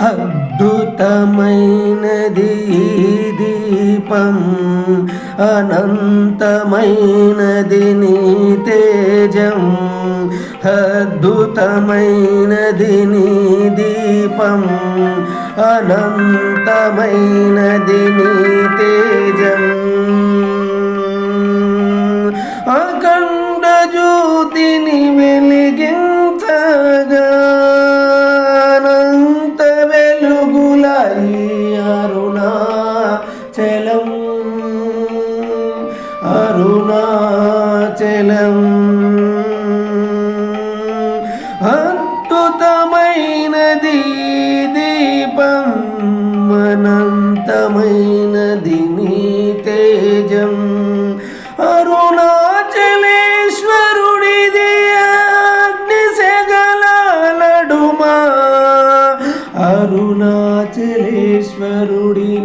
అద్భుతమైనది దీపం అనంతమైనది నీ తేజం అద్భుతమైనది నీ దీపం అనంతమైనది నీ తేజం. అరుణాచలం అరుణాచలం. అద్భుతమైనది దీపం అనంతమైనది నీ తేజం. అరుణాచలేశ్వరుడిది అగ్ని సెగల నడుమా. అరుణాచలేశ్వరుడి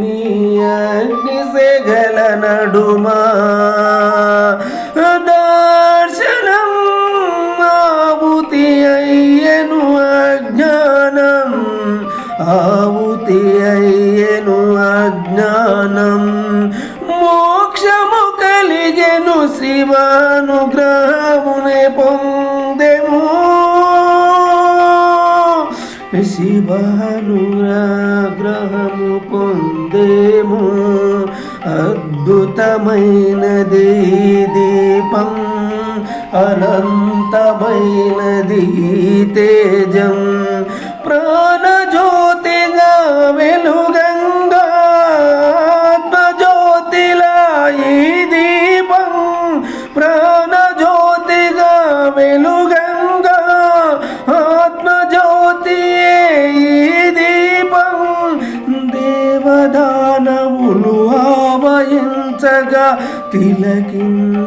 కలిగెను అజ్ఞానం. మోక్షము కలిగెను శివానుగ్రహమునే పొందెము. శివానుగ్రహము పొందేము. అద్భుతమైనది దీపం అనంతమైనది దీ తేజం. తిలకించడానికి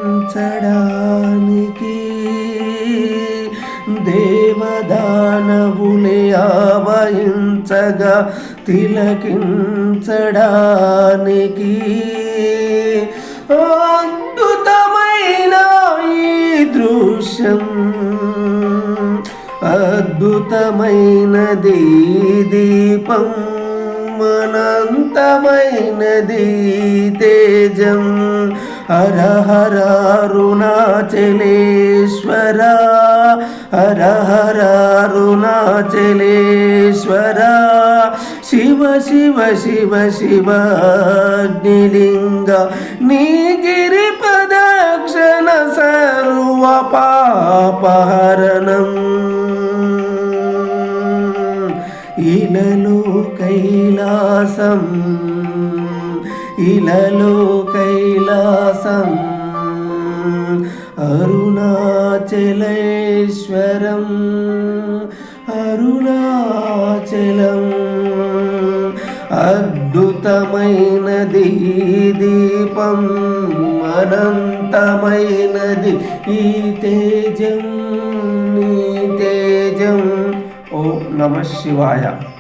దేవదానవులే ఆవహించగా తిలకించడానికి. అద్భుతమైన ఈ దృశ్యం అద్భుతమైనది దీపం అనంతమైనది తేజం. హర హర అరుణాచలేశ్వర హర హర అరుణాచలేశ్వర శివ శివ శివ శివ అగ్నిలింగ నీ గిరి ప్రదక్షిణ సర్వ పాపహరణం ఇలలో కైలాసం ఇలలో కైలాసం. అరుణాచలేశ్వరం. అరుణాచలం. అద్భుతమైనది దీపం. అనంతమైనది ఈ తేజం. నీ తేజం. ఓం నమ శివాయ.